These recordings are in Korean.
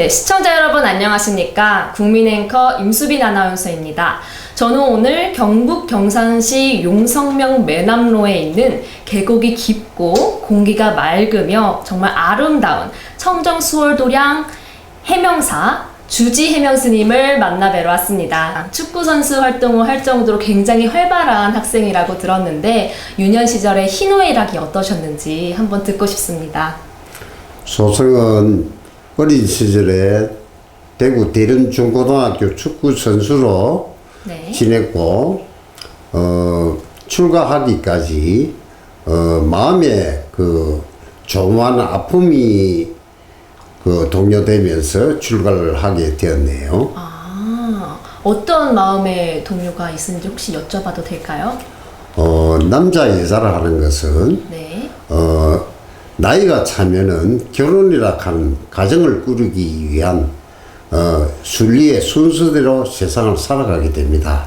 네, 시청자 여러분 안녕하십니까? 국민 앵커 임수빈 아나운서입니다. 저는 오늘 경북 경산시 용성명 매남로에 있는 계곡이 깊고 공기가 맑으며 정말 아름다운 청정 수월도량 해명사 주지 해명 스님을 만나 뵈러 왔습니다. 축구 선수 활동을 할 정도로 굉장히 활발한 학생이라고 들었는데 유년 시절에 희노애락이 어떠셨는지 한번 듣고 싶습니다. 소성은 어린 시절에 대구 대련중고등학교 축구 선수로 네. 지냈고 어, 출가하기까지 어, 마음에 그 조무한 아픔이 그 동요되면서 출가를 하게 되었네요. 아, 어떤 마음의 동료가 있는지 혹시 여쭤봐도 될까요? 어, 남자 여자를 하는 것은 네. 어, 나이가 차면은 결혼이라 하는 가정을 꾸리기 위한 어, 순리의 순서대로 세상을 살아가게 됩니다.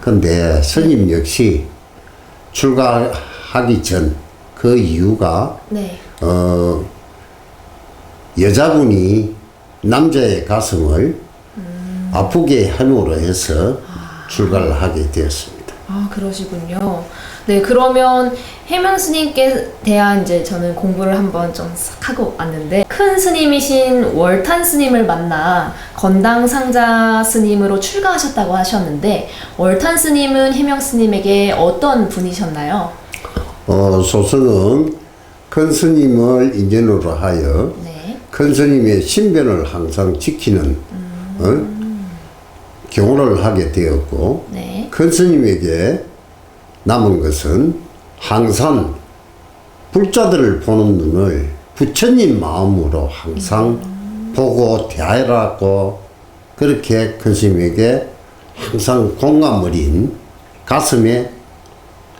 근데 스님 역시 출가하기 전 그 이유가 네. 어, 여자분이 남자의 가슴을 아프게 함으로 해서 출가를 하게 되었습니다. 아, 그러시군요. 네, 그러면 해명 스님께 대한 이제 저는 공부를 한번 좀 싹 하고 왔는데 큰 스님이신 월탄 스님을 만나 건당 상자 스님으로 출가하셨다고 하셨는데 월탄 스님은 해명 스님에게 어떤 분이셨나요? 어, 소승은 큰 스님을 인연으로 하여 네. 큰 스님의 신변을 항상 지키는 어? 경호를 하게 되었고 네. 큰 스님에게 남은 것은 항상 불자들을 보는 눈을 부처님 마음으로 항상 보고 대하라고 그렇게 큰 스님에게 항상 공감 어린 가슴에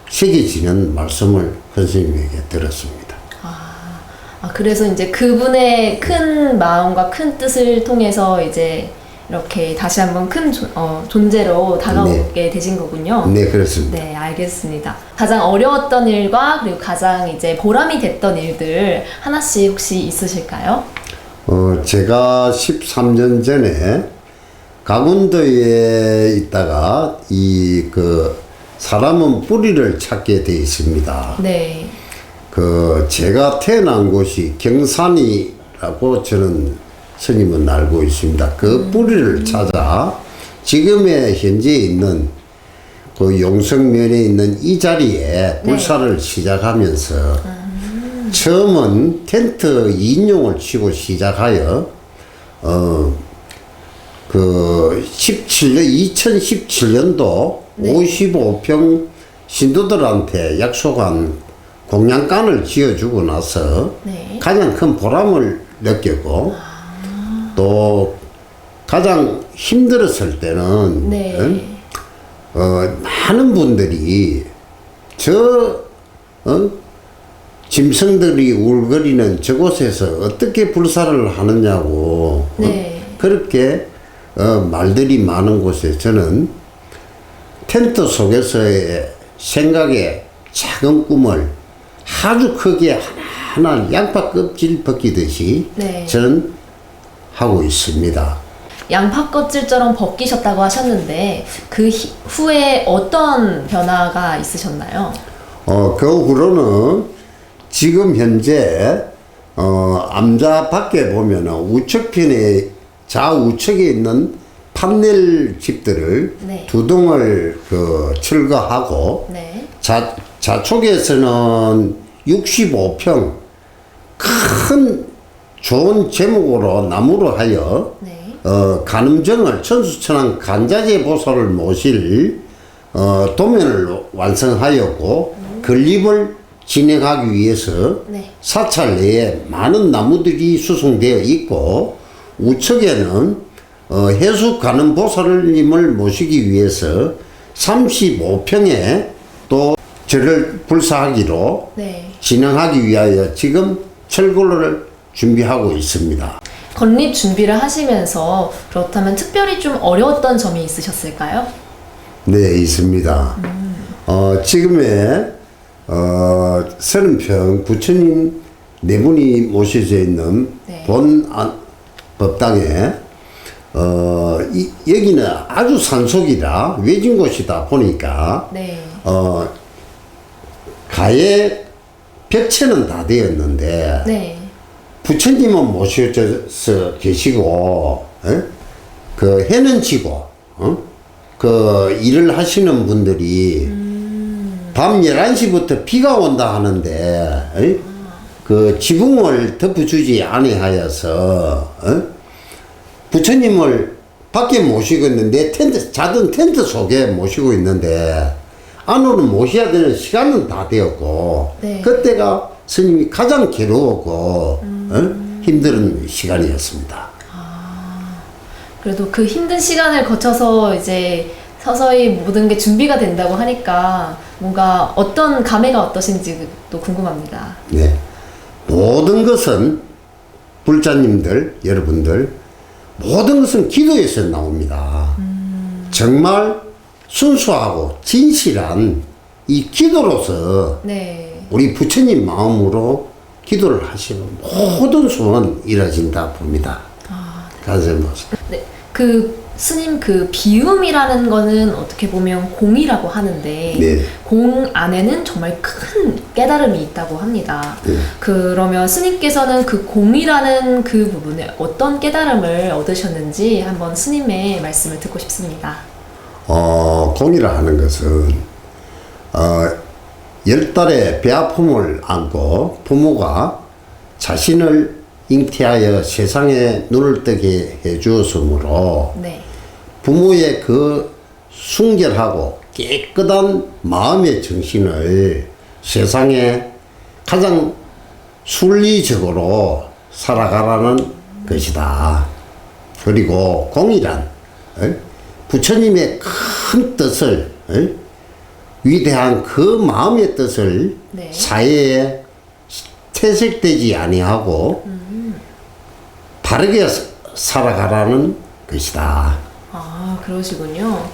새겨지는 말씀을 큰 스님에게 들었습니다. 아, 그래서 이제 그분의 큰 마음과 큰 뜻을 통해서 이제 이렇게 다시 한번 큰 존, 어, 존재로 다가오게 되신 거군요. 네, 그렇습니다. 네, 알겠습니다. 가장 어려웠던 일과 그리고 가장 이제 보람이 됐던 일들 하나씩 혹시 있으실까요? 어, 제가 13년 전에 강원도에 있다가 이 그 사람은 뿌리를 찾게 돼 있습니다. 네. 그 제가 태어난 곳이 경산이라고 저는 스님은 알고 있습니다. 그 뿌리를 찾아 지금의 현재 있는 그 용성면에 있는 이 자리에 불사를 시작하면서 처음은 텐트 2인용을 치고 시작하여 어 그 17년 2017년도 55평 신도들한테 약속한 공양간을 지어주고 나서 네. 가장 큰 보람을 느꼈고 또 가장 힘들었을 때는 네. 응? 어, 많은 분들이 저 어? 짐승들이 울거리는 저곳에서 어떻게 불사를 하느냐고 어? 네. 그렇게 어, 말들이 많은 곳에 저는 텐트 속에서의 생각의 작은 꿈을 아주 크게 하나하나 양파 껍질 벗기듯이 네. 저는 하고 있습니다. 양파 껍질처럼 벗기셨다고 하셨는데 그 히- 후에 어떤 변화가 있으셨나요? 어, 그 후로는 지금 현재 어, 암자 밖에 보면은 우측편에 좌우측에 있는 판넬 집들을 네. 두 동을 그 철거하고 네. 자, 좌측에서는 65평 큰 좋은 제목으로 나무로 하여 네. 어, 간음정을 천수천왕 간자재 보살을 모실 어, 도면을 완성하였고 건립을 진행하기 위해서 네. 사찰 내에 많은 나무들이 수송되어 있고 우측에는 어, 해수 가는 보살님을 모시기 위해서 35평에 또 절을 불사하기로 네. 진행하기 위하여 지금 철거를 준비하고 있습니다. 건립 준비를 하시면서 그렇다면 특별히 좀 어려웠던 점이 있으셨을까요? 네, 있습니다. 어, 지금의 어, 서른평 부처님 네 분이 모셔져 있는 네. 본 안, 법당에 어 이, 여기는 아주 산속이라 외진 곳이다 보니까 네. 어 가에 벽체는 다 되었는데 네. 부처님은 모셔져 계시고 에? 그 해는 지고 어? 그 일을 하시는 분들이 밤 11시부터 비가 온다 하는데 에? 그 지붕을 덮어주지 아니하여서 어? 부처님을 밖에 모시고 있는데 텐트 작은 텐트 속에 모시고 있는데 안으로 모셔야 되는 시간은 다 되었고 네. 그때가 스님이 가장 괴로웠고 어? 힘든 시간이었습니다. 그래도 그 힘든 시간을 거쳐서 이제 서서히 모든 게 준비가 된다고 하니까 뭔가 어떤 감회가 어떠신지도 궁금합니다. 네. 모든 것은 불자님들 여러분들 모든 것은 기도에서 나옵니다. 정말 순수하고 진실한 이 기도로서 네. 우리 부처님 마음으로 기도를 하시면 모든 소원 이루어진다 봅니다. 가슴 모습. 네. 그 스님 그 비움이라는 거는 어떻게 보면 공이라고 하는데 네. 공 안에는 정말 큰 깨달음이 있다고 합니다. 네. 그러면 스님께서는 그 공이라는 그 부분에 어떤 깨달음을 얻으셨는지 한번 스님의 말씀을 듣고 싶습니다. 어, 공이라 하는 것은, 어, 열 달의 배 아픔을 안고 부모가 자신을 잉태하여 세상에 눈을 뜨게 해 주었으므로 네. 부모의 그 순결하고 깨끗한 마음의 정신을 세상에 가장 순리적으로 살아가라는 것이다. 그리고 공이란 어? 부처님의 큰 뜻을 어? 위대한 그 마음의 뜻을 네. 사회에 퇴색되지 아니하고 바르게 사- 살아가라는 것이다. 아, 그러시군요.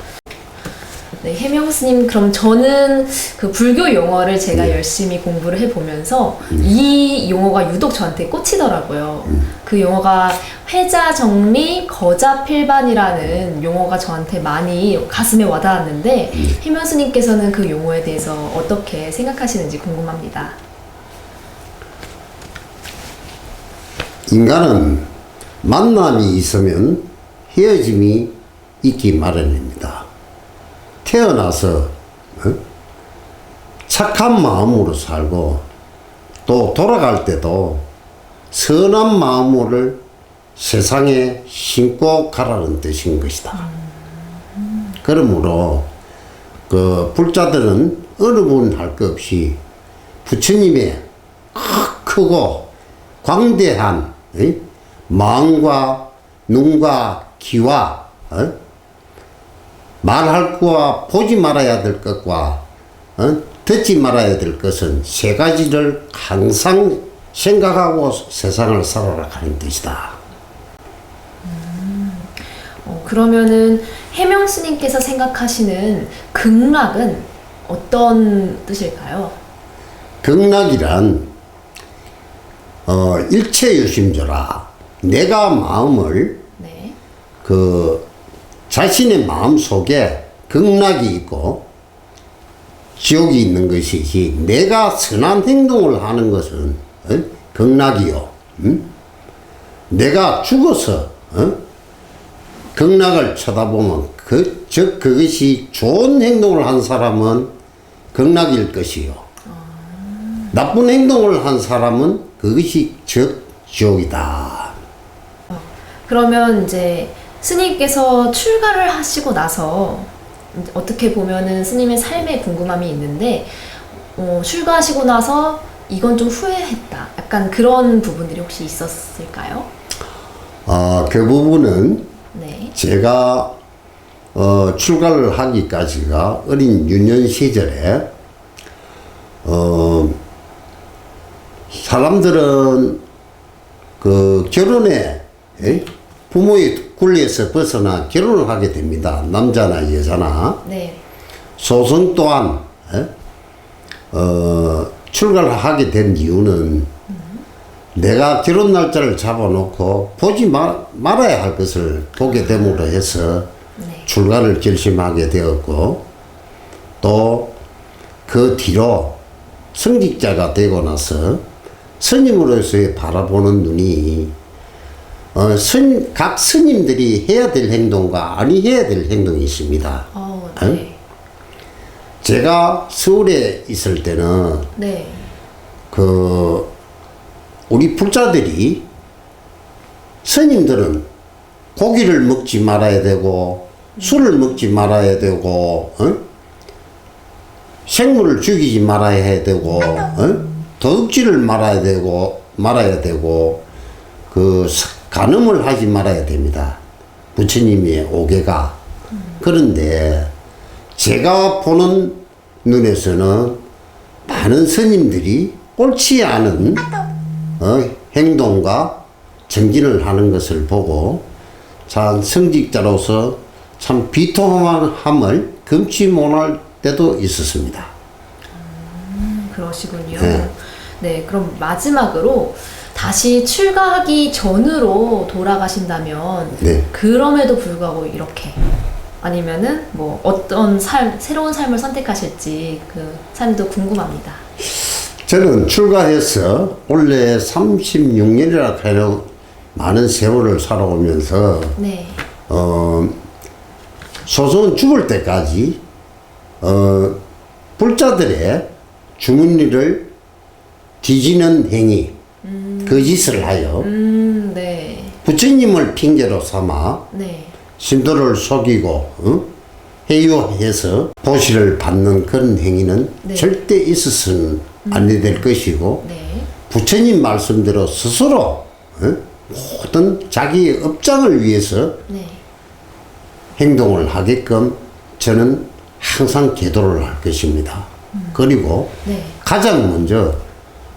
네, 해명 스님, 그럼 저는 그 불교 용어를 제가 네. 열심히 공부를 해보면서 음. 이 용어가 유독 저한테 꽂히더라고요. 그 용어가 회자 정리 거자 필반이라는 용어가 저한테 많이 가슴에 와닿았는데 음. 해명 스님께서는 그 용어에 대해서 어떻게 생각하시는지 궁금합니다. 인간은 만남이 있으면 헤어짐이 있기 마련입니다. 태어나서 어? 착한 마음으로 살고 또 돌아갈 때도 선한 마음을 세상에 심고 가라는 뜻인 것이다. 그러므로 그 불자들은 어느 분 할 것 없이 부처님의 크고 광대한 어? 마음과 눈과 귀와 어? 말할 거와 보지 말아야 될 것과 어? 듣지 말아야 될 것은 세 가지를 항상 생각하고 세상을 살아가는 뜻이다. 어, 그러면은 해명 스님께서 생각하시는 극락은 어떤 뜻일까요? 극락이란 어, 일체 유심조라 내가 마음을 네. 그 자신의 마음 속에 극락이 있고 지옥이 있는 것이지 내가 선한 행동을 하는 것은 어? 극락이요. 음? 내가 죽어서 어? 극락을 쳐다보면 그, 즉 그것이 좋은 행동을 한 사람은 극락일 것이요. 나쁜 행동을 한 사람은 그것이 즉 지옥이다. 그러면 이제 스님께서 출가를 하시고 나서 어떻게 보면은 스님의 삶에 궁금함이 있는데 어, 출가하시고 나서 이건 좀 후회했다. 약간 그런 부분들이 혹시 있었을까요? 아, 그 부분은 네. 제가 어, 출가를 하기까지가 어린 유년 시절에 어, 사람들은 그 결혼에 에? 부모의 굴리에서 벗어나 결혼을 하게 됩니다. 남자나 여자나 네. 소선 또한 에? 어, 출가를 하게 된 이유는 내가 결혼 날짜를 잡아놓고 보지 마, 말아야 할 것을 보게 됨으로 해서 네. 출가를 결심하게 되었고 또 그 뒤로 성직자가 되고 나서 스님으로서의 바라보는 눈이 어, 선, 각 스님들이 해야 될 행동과 아니 해야 될 행동이 있습니다. 어, 네. 제가 서울에 있을 때는 네. 그 우리 불자들이 스님들은 고기를 먹지 말아야 되고 술을 먹지 말아야 되고 어? 생물을 죽이지 말아야 되고 어? 도둑질을 말아야 되고 말아야 되고 그 사- 간음을 하지 말아야 됩니다. 부처님의 오계가 그런데 제가 보는 눈에서는 많은 스님들이 옳지 않은 어, 행동과 정진을 하는 것을 보고 참 성직자로서 참 비통함을 금치 못할 때도 있었습니다. 음, 그러시군요. 네. 네. 그럼 마지막으로 다시 출가하기 전으로 돌아가신다면 네. 그럼에도 불구하고 이렇게 아니면은 뭐 어떤 삶 새로운 삶을 선택하실지 그 삶도 궁금합니다. 저는 출가해서 원래 36년이라 하는 많은 세월을 살아오면서 네. 어, 소son 죽을 때까지 어, 불자들의 주문리를 뒤지는 행위, 거짓을 하여 음, 네. 부처님을 핑계로 삼아 네. 신도를 속이고 어? 해유해서 보시를 받는 그런 행위는 네. 절대 있어서는 안될 것이고 네. 부처님 말씀대로 스스로 어? 모든 자기의 업장을 위해서 네. 행동을 하게끔 저는 항상 계도를 할 것입니다. 그리고 네. 가장 먼저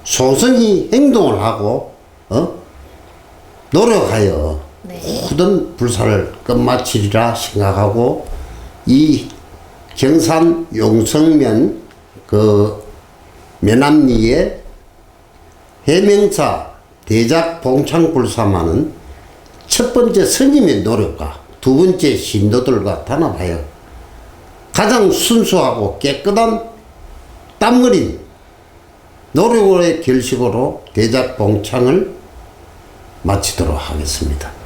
소성이 행동을 하고 어? 노력하여 네. 모든 불사를 끝마치리라 생각하고 이 경산 용성면 그 면암리의 해명사 대작 봉창 불사만은 첫 번째 스님의 노력과 두 번째 신도들과 단합하여 가장 순수하고 깨끗한 땀어린 노력의 결실로 대작 봉창을 마치도록 하겠습니다.